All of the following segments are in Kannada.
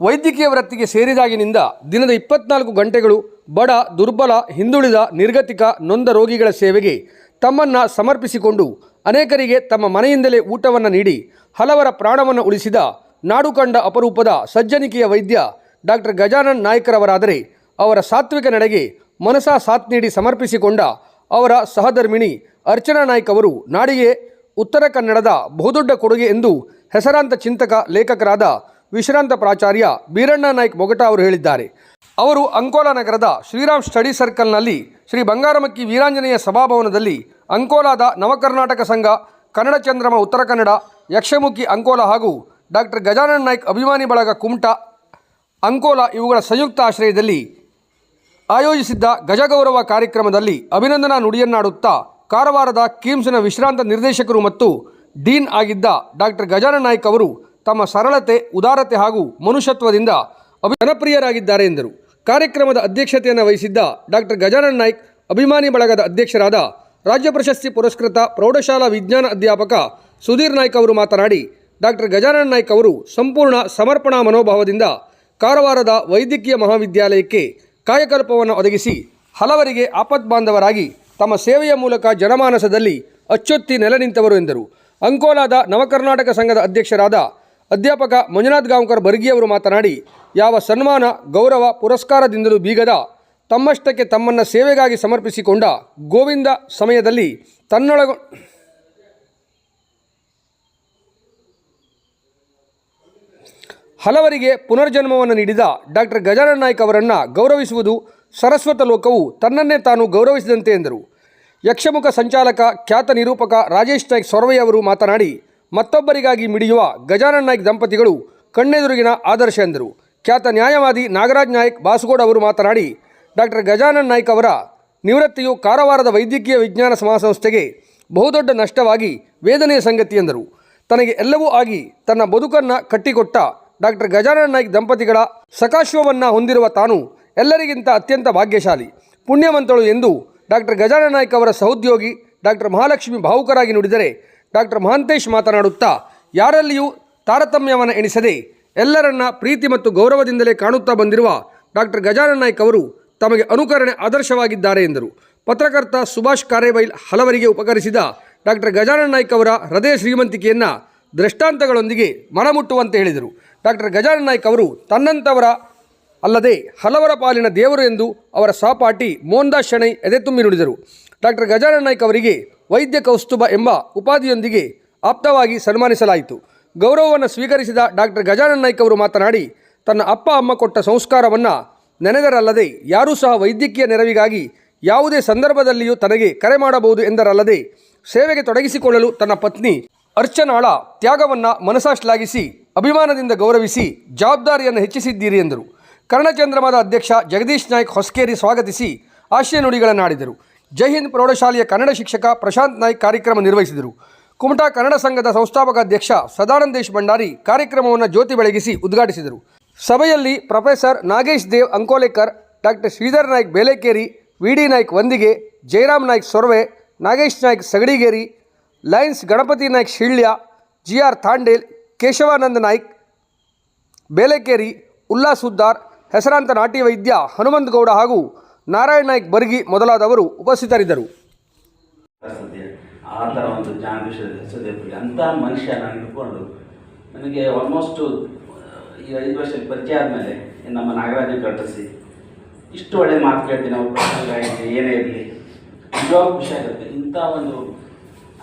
ವೈದ್ಯಕೀಯ ವೃತ್ತಿಗೆ ಸೇರಿದಾಗಿನಿಂದ ದಿನದ ಇಪ್ಪತ್ನಾಲ್ಕು ಗಂಟೆಗಳು ಬಡ, ದುರ್ಬಲ, ಹಿಂದುಳಿದ, ನಿರ್ಗತಿಕ, ನೊಂದ ರೋಗಿಗಳ ಸೇವೆಗೆ ತಮ್ಮನ್ನು ಸಮರ್ಪಿಸಿಕೊಂಡು ಅನೇಕರಿಗೆ ತಮ್ಮ ಮನೆಯಿಂದಲೇ ಊಟವನ್ನು ನೀಡಿ ಹಲವರ ಪ್ರಾಣವನ್ನು ಉಳಿಸಿದ ನಾಡು ಕಂಡ ಅಪರೂಪದ ಸಜ್ಜನಿಕೆಯ ವೈದ್ಯ ಡಾಕ್ಟರ್ ಗಜಾನನ್ ನಾಯ್ಕರವರಾದರೆ ಅವರ ಸಾತ್ವಿಕ ನಡೆಗೆ ಮನಸಾ ಸಾಥ್ ನೀಡಿ ಸಮರ್ಪಿಸಿಕೊಂಡ ಅವರ ಸಹಧರ್ಮಿಣಿ ಅರ್ಚನಾ ನಾಯ್ಕ ಅವರು ನಾಡಿಗೆ ಉತ್ತರ ಕನ್ನಡದ ಬಹುದೊಡ್ಡ ಕೊಡುಗೆ ಎಂದು ಹೆಸರಾಂತ ಚಿಂತಕ, ಲೇಖಕರಾದ ವಿಶ್ರಾಂತ ಪ್ರಾಚಾರ್ಯ ಬೀರಣ್ಣ ನಾಯ್ಕ್ ಮೊಗಟ ಅವರು ಹೇಳಿದ್ದಾರೆ. ಅವರು ಅಂಕೋಲಾ ನಗರದ ಶ್ರೀರಾಮ್ ಸ್ಟಡಿ ಸರ್ಕಲ್ನಲ್ಲಿ ಶ್ರೀ ಬಂಗಾರಮಕ್ಕಿ ವೀರಾಂಜನೇಯ ಸಭಾಭವನದಲ್ಲಿ ಅಂಕೋಲಾದ ನವಕರ್ನಾಟಕ ಸಂಘ, ಕನ್ನಡ ಚಂದ್ರಮ ಉತ್ತರ ಕನ್ನಡ, ಯಕ್ಷಮುಖಿ ಅಂಕೋಲಾ ಹಾಗೂ ಡಾಕ್ಟರ್ ಗಜಾನನ್ ನಾಯ್ಕ್ ಅಭಿಮಾನಿ ಬಳಗ ಕುಮಟಾ, ಅಂಕೋಲ ಇವುಗಳ ಸಂಯುಕ್ತ ಆಶ್ರಯದಲ್ಲಿ ಆಯೋಜಿಸಿದ್ದ ಗಜಗೌರವ ಕಾರ್ಯಕ್ರಮದಲ್ಲಿ ಅಭಿನಂದನಾ ನುಡಿಯನ್ನಾಡುತ್ತಾ ಕಾರವಾರದ ಕಿಮ್ಸ್ನ ವಿಶ್ರಾಂತ ನಿರ್ದೇಶಕರು ಮತ್ತು ಡೀನ್ ಆಗಿದ್ದ ಡಾಕ್ಟರ್ ಗಜಾನನ್ ನಾಯ್ಕ್ ಅವರು ತಮ್ಮ ಸರಳತೆ, ಉದಾರತೆ ಹಾಗೂ ಮನುಷ್ಯತ್ವದಿಂದ ಅಭಿ ಜನಪ್ರಿಯರಾಗಿದ್ದಾರೆ ಎಂದರು. ಕಾರ್ಯಕ್ರಮದ ಅಧ್ಯಕ್ಷತೆಯನ್ನು ವಹಿಸಿದ್ದ ಡಾಕ್ಟರ್ ಗಜಾನನ್ ನಾಯ್ಕ್, ಅಭಿಮಾನಿ ಬಳಗದ ಅಧ್ಯಕ್ಷರಾದ ರಾಜ್ಯ ಪ್ರಶಸ್ತಿ ಪುರಸ್ಕೃತ ಪ್ರೌಢಶಾಲಾ ವಿಜ್ಞಾನ ಅಧ್ಯಾಪಕ ಸುಧೀರ್ ನಾಯ್ಕ್ ಅವರು ಮಾತನಾಡಿ ಡಾಕ್ಟರ್ ಗಜಾನನ್ ನಾಯ್ಕ್ ಅವರು ಸಂಪೂರ್ಣ ಸಮರ್ಪಣಾ ಮನೋಭಾವದಿಂದ ಕಾರವಾರದ ವೈದ್ಯಕೀಯ ಮಹಾವಿದ್ಯಾಲಯಕ್ಕೆ ಕಾಯಕಲ್ಪವನ್ನು ಒದಗಿಸಿ, ಹಲವರಿಗೆ ಆಪತ್ಬಾಂಧವರಾಗಿ ತಮ್ಮ ಸೇವೆಯ ಮೂಲಕ ಜನಮಾನಸದಲ್ಲಿ ಅಚ್ಚೊತ್ತಿ ನೆಲೆ ನಿಂತವರು ಎಂದರು. ಅಂಕೋಲಾದ ನವಕರ್ನಾಟಕ ಸಂಘದ ಅಧ್ಯಕ್ಷರಾದ ಅಧ್ಯಾಪಕ ಮಂಜುನಾಥ್ ಗಾಂವ್ಕರ್ ಬರ್ಗಿಯವರು ಮಾತನಾಡಿ, ಯಾವ ಸನ್ಮಾನ, ಗೌರವ, ಪುರಸ್ಕಾರದಿಂದಲೂ ಬೀಗದ, ತಮ್ಮಷ್ಟಕ್ಕೆ ತಮ್ಮನ್ನು ಸೇವೆಗಾಗಿ ಸಮರ್ಪಿಸಿಕೊಂಡ ಗೋವಿಂದ ಸಮಯದಲ್ಲಿ ತನ್ನೊಳಗ ಹಲವರಿಗೆ ಪುನರ್ಜನ್ಮವನ್ನು ನೀಡಿದ ಡಾಕ್ಟರ್ ಗಜಾನನ್ ನಾಯ್ಕ್ ಅವರನ್ನು ಗೌರವಿಸುವುದು ಸರಸ್ವತ ಲೋಕವು ತನ್ನನ್ನೇ ತಾನು ಗೌರವಿಸಿದಂತೆ ಎಂದರು. ಯಕ್ಷಮುಖ ಸಂಚಾಲಕ, ಖ್ಯಾತ ನಿರೂಪಕ ರಾಜೇಶ್ ನಾಯ್ಕ್ ಸೊರವಯ್ಯ ಅವರು ಮಾತನಾಡಿ ಮತ್ತೊಬ್ಬರಿಗಾಗಿ ಮಿಡಿಯುವ ಗಜಾನನ್ ನಾಯ್ಕ್ ದಂಪತಿಗಳು ಕಣ್ಣೆದುರುಗಿನ ಆದರ್ಶ ಎಂದರು. ಖ್ಯಾತ ನ್ಯಾಯವಾದಿ ನಾಗರಾಜ್ ನಾಯ್ಕ್ ಬಾಸುಗೋಡ್ ಅವರು ಮಾತನಾಡಿ ಡಾಕ್ಟರ್ ಗಜಾನನ್ ನಾಯ್ಕ್ ಅವರ ನಿವೃತ್ತಿಯು ಕಾರವಾರದ ವೈದ್ಯಕೀಯ ವಿಜ್ಞಾನ ಸಮಾಸಂಸ್ಥೆಗೆ ಬಹುದೊಡ್ಡ ನಷ್ಟವಾಗಿ ವೇದನೆಯ ಸಂಗತಿ ಎಂದರು. ತನಗೆ ಎಲ್ಲವೂ ಆಗಿ ತನ್ನ ಬದುಕನ್ನು ಕಟ್ಟಿಕೊಟ್ಟ ಡಾಕ್ಟರ್ ಗಜಾನನ್ ನಾಯ್ಕ್ ದಂಪತಿಗಳ ಸಕಾಶ್ವವನ್ನು ಹೊಂದಿರುವ ತಾನು ಎಲ್ಲರಿಗಿಂತ ಅತ್ಯಂತ ಭಾಗ್ಯಶಾಲಿ, ಪುಣ್ಯವಂತಳು ಎಂದು ಡಾಕ್ಟರ್ ಗಜಾನನ್ ನಾಯ್ಕ್ ಅವರ ಸಹೋದ್ಯೋಗಿ ಡಾಕ್ಟರ್ ಮಹಾಲಕ್ಷ್ಮಿ ಭಾವುಕರಾಗಿ ನುಡಿದರೆ ಡಾಕ್ಟರ್ ಮಹಾಂತೇಶ್ ಮಾತನಾಡುತ್ತಾ, ಯಾರಲ್ಲಿಯೂ ತಾರತಮ್ಯವನ್ನು ಎಣಿಸದೆ ಎಲ್ಲರನ್ನ ಪ್ರೀತಿ ಮತ್ತು ಗೌರವದಿಂದಲೇ ಕಾಣುತ್ತಾ ಬಂದಿರುವ ಡಾಕ್ಟರ್ ಗಜಾನನ್ ನಾಯ್ಕ್ ಅವರು ತಮಗೆ ಅನುಕರಣೆ ಆದರ್ಶವಾಗಿದ್ದಾರೆ ಎಂದರು. ಪತ್ರಕರ್ತ ಸುಭಾಷ್ ಕಾರೇಬೈಲ್ ಹಲವರಿಗೆ ಉಪಕರಿಸಿದ ಡಾಕ್ಟರ್ ಗಜಾನನ್ ನಾಯ್ಕ್ ಅವರ ಹೃದಯ ಶ್ರೀಮಂತಿಕೆಯನ್ನು ದೃಷ್ಟಾಂತಗಳೊಂದಿಗೆ ಮನಮುಟ್ಟುವಂತೆ ಹೇಳಿದರು. ಡಾಕ್ಟರ್ ಗಜಾನನ್ ನಾಯ್ಕ್ ಅವರು ತನ್ನಂತವರ ಅಲ್ಲದೆ ಹಲವರ ಪಾಲಿನ ದೇವರು ಎಂದು ಅವರ ಸಹಪಾಠಿ ಮೋಹನ್ದಾಸ್ ಶೆಣೈ ಎದೆತುಂಬಿ ನುಡಿದರು. ಡಾಕ್ಟರ್ ಗಜಾನನ್ ನಾಯ್ಕ್ ಅವರಿಗೆ ವೈದ್ಯ ಕೌಸ್ತುಭ ಎಂಬ ಉಪಾಧಿಯೊಂದಿಗೆ ಆಪ್ತವಾಗಿ ಸನ್ಮಾನಿಸಲಾಯಿತು. ಗೌರವವನ್ನು ಸ್ವೀಕರಿಸಿದ ಡಾಕ್ಟರ್ ಗಜಾನನ್ ನಾಯ್ಕ್ ಅವರು ಮಾತನಾಡಿ, ತನ್ನ ಅಪ್ಪ, ಅಮ್ಮ ಕೊಟ್ಟ ಸಂಸ್ಕಾರವನ್ನು ನೆನೆದರಲ್ಲದೆ ಯಾರೂ ಸಹ ವೈದ್ಯಕೀಯ ನೆರವಿಗಾಗಿ ಯಾವುದೇ ಸಂದರ್ಭದಲ್ಲಿಯೂ ತನಗೆ ಕರೆ ಮಾಡಬಹುದು ಎಂದರಲ್ಲದೆ ಸೇವೆಗೆ ತೊಡಗಿಸಿಕೊಳ್ಳಲು ತನ್ನ ಪತ್ನಿ ಅರ್ಚನಾಳ ತ್ಯಾಗವನ್ನು ಮನಸಾ ಶ್ಲಾಘಿಸಿ ಅಭಿಮಾನದಿಂದ ಗೌರವಿಸಿ ಜವಾಬ್ದಾರಿಯನ್ನು ಹೆಚ್ಚಿಸಿದ್ದೀರಿ ಎಂದರು. ಕರ್ಣಚಂದ್ರಮದ ಅಧ್ಯಕ್ಷ ಜಗದೀಶ್ ನಾಯ್ಕ್ ಹೊಸ್ಕೇರಿ ಸ್ವಾಗತಿಸಿ ಆಶಯ ನುಡಿಗಳನ್ನಾಡಿದರು. ಜೈ ಹಿಂದ್ ಪ್ರೌಢಶಾಲೆಯ ಕನ್ನಡ ಶಿಕ್ಷಕ ಪ್ರಶಾಂತ್ ನಾಯ್ಕ್ ಕಾರ್ಯಕ್ರಮ ನಿರ್ವಹಿಸಿದರು. ಕುಮಟಾ ಕನ್ನಡ ಸಂಘದ ಸಂಸ್ಥಾಪಕ ಅಧ್ಯಕ್ಷ ಸದಾನಂದೇಶ್ ಭಂಡಾರಿ ಕಾರ್ಯಕ್ರಮವನ್ನು ಜ್ಯೋತಿ ಬೆಳಗಿಸಿ ಉದ್ಘಾಟಿಸಿದರು. ಸಭೆಯಲ್ಲಿ professor Nagesh Dev Ankolekar, doctor Shridhar Naik Belekeri V D Naik Vandige Jayaram Naik Sorve, Nagesh Naik Sagadigeri, Lions Ganapati Naik Shilya G R Tandel, Keshavananda Naik Belekeri, Ullas Uddar, ಹೆಸರಾಂತ ನಾಟಿ ವೈದ್ಯ ಹನುಮಂತ್ ಗೌಡ ಹಾಗೂ ನಾರಾಯಣ ನಾಯ್ಕ್ ಬರ್ಗಿ ಮೊದಲಾದವರು ಉಪಸ್ಥಿತರಿದ್ದರು. ಆ ಥರ ಒಂದು ಜ್ಞಾನವಿಷಯದ ಹೆಸರು ಅಂಥ ಮನುಷ್ಯ ನಾನು ಹಿಡ್ಕೊಂಡು ನನಗೆ ಆಲ್ಮೋಸ್ಟು ಈ ಐದು ವರ್ಷ ಪರಿಚಯ ಆದಮೇಲೆ ನಮ್ಮ ನಾಗರಾಜ ಕಟ್ಟಿಸಿ. ಇಷ್ಟು ಒಳ್ಳೆ ಮಾತು ಕೇಳ್ತೀನಿ ಅವ್ರ ಪ್ರಸಂಗ ಏನೇ ಇರಲಿ. ನಿಜವಾಗ ಖುಷಿ ಆಗುತ್ತೆ. ಇಂಥ ಒಂದು,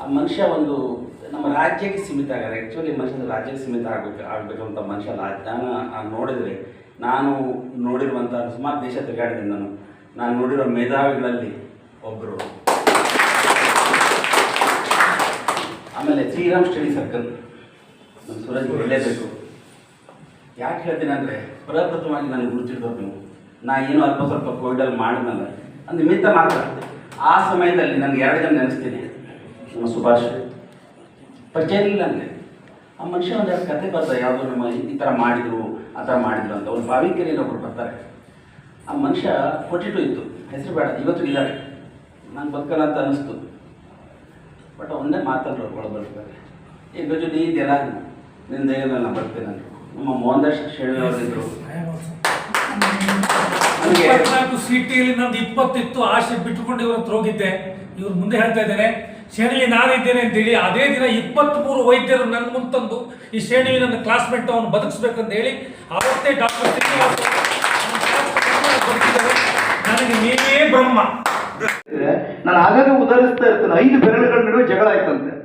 ಆ ಮನುಷ್ಯ ಒಂದು ನಮ್ಮ ರಾಜ್ಯಕ್ಕೆ ಸೀಮಿತ ಆಗಾರೆ ಆ್ಯಕ್ಚುಲಿ ಮನುಷ್ಯ ರಾಜ್ಯಕ್ಕೆ ಸೀಮಿತ ಆಗಬೇಕು ಆಗಬೇಕು ಅಂತ ಮನುಷ್ಯ ಆ ನೋಡಿದರೆ ನಾನು ನೋಡಿರುವಂಥ ಸುಮಾರು ದೇಶ ತಿರುಗಾಡಿದ್ದೀನಿ ನಾನು. ನಾನು ನೋಡಿರೋ ಮೇಧಾವಿಗಳಲ್ಲಿ ಒಬ್ಬರು ಆಮೇಲೆ ಶ್ರೀರಾಮ್ ಸ್ಟಡಿ ಸರ್ಕಲ್. ನಮ್ಮ ಸೂರಜ್ ಹೇಳಲೇಬೇಕು. ಯಾಕೆ ಹೇಳ್ತೀನಿ ಅಂದರೆ ಪ್ರಪ್ರಥಮವಾಗಿ ನನಗೆ ಗುರುತಿದ್ದವ್ರು ನೀವು. ನಾ ಏನು ಅಲ್ಪ ಸ್ವಲ್ಪ ಕೋವಿಡಲ್ಲಿ ಮಾಡಿದ್ನಲ್ಲ ಅದು ನಿಮಿತ್ತ ಮಾತ್ರ. ಆ ಸಮಯದಲ್ಲಿ ನನಗೆ ಎರಡು ಜನ ನೆನೆಸ್ತೀನಿ. ನಮ್ಮ ಸುಭಾಷ್. ಪರಿಚಯ ನನಗೆ ಆ ಮನುಷ್ಯ ಒಂದು ಕತೆ ಬರ್ತಾರೆ ಯಾವುದೋ ನಮ್ಮ ಈ ಥರ ಮಾಡಿದ್ರು, ಆ ಥರ ಮಾಡಿದ್ರು ಅಂತ. ಒಂದು ಬಾವಿಕೆರೆಯಲ್ಲಿ ಒಬ್ಬರು ಬರ್ತಾರೆ. ಆ ಮನುಷ್ಯ ಫೋರ್ಟಿ ಟು ಇತ್ತು. ಹೆಸರು ಬೇಡ ಇವತ್ತು ಇದ್ದಾರೆ. ನಾನು ಬದುಕಲ್ಲ ಅಂತ ಅನ್ನಿಸ್ತು. ಬಟ್ ಒಂದೇ ಮಾತಂದ್ರು ಒಳ ಬರ್ತಾರೆ. ಈ ಗಜು ನೀ ಇದೆಯಲ್ಲ? ನಿನ್ನ ದೇಹ ನಾನು ಬರ್ತೇನೆ ಅಂದರು ನಮ್ಮ ಮೋಹನ್ ದಾಸ್ ಶೆಣಿ ಅವರಿದ್ರು ನನಗೆ ಇಪ್ಪತ್ನಾಲ್ಕು ಸಿಟಿಯಲ್ಲಿ ನಂದು ಇಪ್ಪತ್ತಿತ್ತು ಆಶೆ ಬಿಟ್ಟುಕೊಂಡು ಇವ್ರ ಹತ್ರ ಹೋಗಿದ್ದೆ. ಇವ್ರು ಮುಂದೆ ಹೇಳ್ತಾ ಇದ್ದೇನೆ ಶೇಣಿಲಿ ನಾನಿದ್ದೇನೆ ಅಂತೇಳಿ ಅದೇ ದಿನ ಇಪ್ಪತ್ತ್ಮೂರು ವೈದ್ಯರು ನನ್ನ ಮುಂತಂದು ಈ ಶೇಣಿಲಿ ನನ್ನ ಕ್ಲಾಸ್ಮೇಟ್ ಅವನು ಬದುಕಿಸ್ಬೇಕಂತ ಹೇಳಿ ಅವತ್ತೇ ಡಾಕ್ಟರ್ ಶ್ರೀನಿವಾಸ್ ನನಗೆ ನೀನೇ ನಾನು ಆಗಾಗ ಉದಾಹರಿಸ್ತಾ ಇರ್ತೇನೆ. ಐದು ಬೆರಳುಗಳ ನಡುವೆ ಜಗಳ ಆಯ್ತಂತೆ.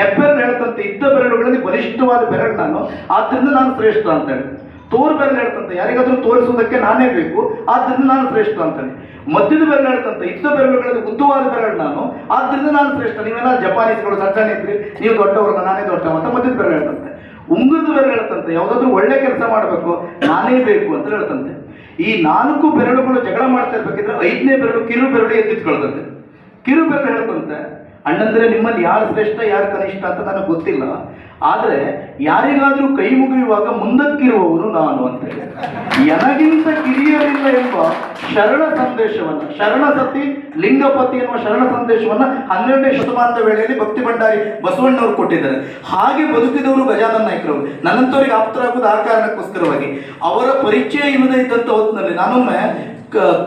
ಹೆಬ್ಬೆರಳು ಹೇಳ್ತಂತೆ, ಇದ್ದ ಬೆರಳುಗಳಲ್ಲಿ ಬಲಿಷ್ಠವಾದ ಬೆರಳು ನಾನು. ಆದ್ರಿಂದ ನಾನು ಶ್ರೇಷ್ಠ ಅಂತ ಹೇಳಿ ತೋರು ಬೆರಳು ಹೇಳ್ತಂತೆ. ಯಾರಿಗಾದ್ರೂ ತೋರಿಸುವುದಕ್ಕೆ ನಾನೇ ಬೇಕು. ಆದ್ರಿಂದ ನಾನು ಶ್ರೇಷ್ಠ ಅಂತೇಳಿ. ಮಧ್ಯದ ಬೆರಳು ಹೇಳ್ತಂತೆ. ಇದ್ದ ಬೆರಳುಗಳಲ್ಲಿ ಉದ್ದವಾದ ಬೆರಳು ನಾನು. ಆದ್ರಿಂದ ನಾನು ಶ್ರೇಷ್ಠ. ನೀವೆಲ್ಲ ಜಪಾನೀಸ್ಗಳು ಸಣ್ಣ ಇದ್ರಿ? ನೀವು ದೊಡ್ಡವರು ನಾನೇ ದೊಡ್ಡವ ಅಂತ ಮಧ್ಯದ ಬೆರಳು ಹೇಳ್ತಂತೆ. ಉಂಗುರದ ಬೆರಳು ಹೇಳ್ತಂತೆ. ಯಾವುದಾದ್ರೂ ಒಳ್ಳೆ ಕೆಲಸ ಮಾಡಬೇಕು. ನಾನೇ ಬೇಕು ಅಂತ ಹೇಳ್ತಂತೆ. ಈ ನಾಲ್ಕು ಬೆರಳುಗಳು ಜಗಳ ಮಾಡ್ತಾ ಇರ್ಬೇಕಿದ್ರೆ ಐದನೇ ಬೆರಳು ಕಿರು ಬೆರಳು ಎದ್ದಿಟ್ಕೊಳ್ತಂತೆ ಕಿರು ಬೆರಳು ಹೇಳ್ತಂತೆ, ಅಣ್ಣಂದ್ರೆ ನಿಮ್ಮಲ್ಲಿ ಯಾರು ಶ್ರೇಷ್ಠ, ಯಾರು ಕನಿಷ್ಠ ಅಂತ ನನಗೆ ಗೊತ್ತಿಲ್ಲ. ಆದರೆ ಯಾರಿಗಾದ್ರೂ ಕೈ ಮುಗಿಯುವಾಗ ಮುಂದಕ್ಕಿರುವವನು ನಾನು ಅಂತ ಎನಗಿಂತ ಕಿರಿಯರಿಲ್ಲ ಎಂಬ ಶರಣ ಸಂದೇಶವನ್ನು, ಶರಣ ಸತಿ, ಲಿಂಗಪತಿ ಎನ್ನುವ ಶರಣ ಸಂದೇಶವನ್ನು ಹನ್ನೆರಡನೇ ಶತಮಾನದ ವೇಳೆಯಲ್ಲಿ ಭಕ್ತಿ ಭಂಡಾರಿ ಬಸವಣ್ಣವರು ಕೊಟ್ಟಿದ್ದಾರೆ. ಹಾಗೆ ಬದುಕಿದವರು ಗಜಾನನ ನಾಯ್ಕರವರು ನನ್ನಂತವರಿಗೆ ಆಪ್ತರಾಗುವುದು ಆ ಕಾರಣಕ್ಕೋಸ್ಕರವಾಗಿ. ಅವರ ಪರಿಚಯ ಇಲ್ಲದೇ ಇದ್ದಂಥ ಹೊತ್ತಿನಲ್ಲಿ ನಾನೊಮ್ಮೆ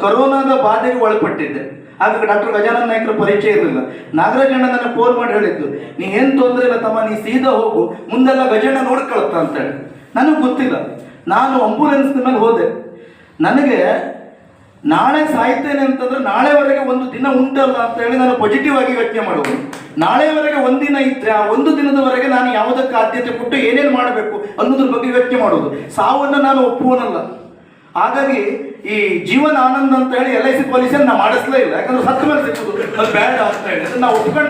ಕರೋನಾದ ಬಾಧೆಗೆ ಒಳಪಟ್ಟಿದ್ದೆ. ಆಗ ಡಾಕ್ಟರ್ ಗಜಾನಂದ ನಾಯ್ಕರ ಪರಿಚಯ ಇರಲಿಲ್ಲ. ನಾಗರಾಜಣ್ಣ ನನ್ನ ಫೋನ್ ಮಾಡಿ ಹೇಳಿದ್ದು, ನೀ ಏನು ತೊಂದರೆ ಇಲ್ಲ ತಮ್ಮ, ನೀ ಸೀದಾ ಹೋಗು, ಮುಂದೆಲ್ಲ ಗಜಣ್ಣ ನೋಡ್ಕೊಳತ್ತ ಅಂತೇಳಿ. ನನಗೆ ಗೊತ್ತಿಲ್ಲ. ನಾನು ಅಂಬುಲೆನ್ಸ್ ಮೇಲೆ ಹೋದೆ. ನನಗೆ ನಾಳೆ ಸಾಯ್ತೇನೆ ಅಂತಂದ್ರೆ ನಾಳೆವರೆಗೆ ಒಂದು ದಿನ ಉಂಟಲ್ಲ ಅಂತ ಹೇಳಿ ನಾನು ಪಾಸಿಟಿವ್ ಆಗಿ ಯೋಚನೆ ಮಾಡುವುದು. ನಾಳೆವರೆಗೆ ಒಂದಿನ ಇದ್ರೆ ಆ ಒಂದು ದಿನದವರೆಗೆ ನಾನು ಯಾವುದಕ್ಕೆ ಆದ್ಯತೆ ಕೊಟ್ಟು ಏನೇನು ಮಾಡಬೇಕು ಅನ್ನೋದ್ರ ಬಗ್ಗೆ ಯೋಚನೆ ಮಾಡೋದು ಸಾವನ್ನು ನಾನು ಒಪ್ಪುವನಲ್ಲ. ಹಾಗಾಗಿ ಈ ಜೀವನ ಆನಂದ ಅಂತ ಹೇಳಿ ಎಲ್ ಐ ಸಿ ಪಾಲಿಸಿಯನ್ನು ನಾವು ಮಾಡಿಸ್ಲೇ ಇಲ್ಲ. ಯಾಕಂದ್ರೆ ಸತ್ತ ಮೇಲೆ ಸಿಕ್ಕುದು. ಅದು ಬೇಡ ಅಂತ ಹೇಳಿ. ಅದನ್ನ ನಾವು ಒಪ್ಕೊಂಡ